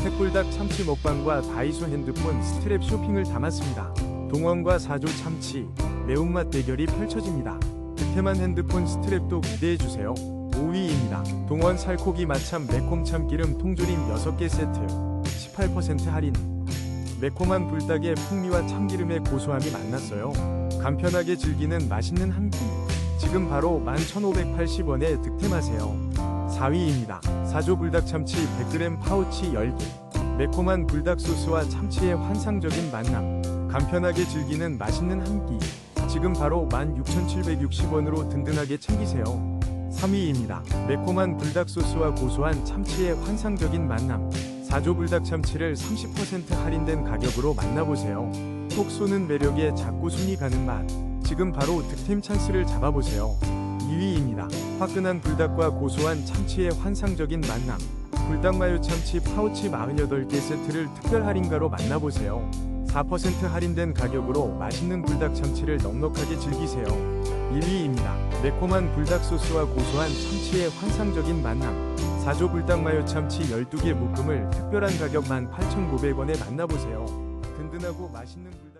핵불닭 참치 먹방과 다이소 핸드폰 스트랩 쇼핑을 담았습니다. 동원과 사조 참치, 매운맛 대결이 펼쳐집니다. 득템한 핸드폰 스트랩도 기대해주세요. 5위입니다. 동원 살코기 마참 매콤 참기름 통조림 6개 세트 18% 할인 매콤한 불닭의 풍미와 참기름의 고소함이 만났어요. 간편하게 즐기는 맛있는 한 끼. 지금 바로 11,580원에 득템하세요. 4위입니다. 사조 불닭 참치 100g 파우치 10개. 매콤한 불닭 소스와 참치의 환상적인 만남. 간편하게 즐기는 맛있는 한 끼. 지금 바로 16,760원으로 든든하게 챙기세요. 3위입니다. 매콤한 불닭 소스와 고소한 참치의 환상적인 만남. 4조 불닭 참치를 30% 할인된 가격으로 만나보세요. 톡 쏘는 매력에 자꾸 손이 가는 맛. 지금 바로 득템 찬스를 잡아보세요. 2위입니다. 화끈한 불닭과 고소한 참치의 환상적인 만남. 불닭 마요 참치 파우치 48개 세트를 특별 할인가로 만나보세요. 4% 할인된 가격으로 맛있는 불닭 참치를 넉넉하게 즐기세요. 1위입니다. 매콤한 불닭 소스와 고소한 참치의 환상적인 만남. 4조 불닭 마요 참치 12개 묶음을 특별한 가격 18,900원에 만나보세요. 든든하고 맛있는 불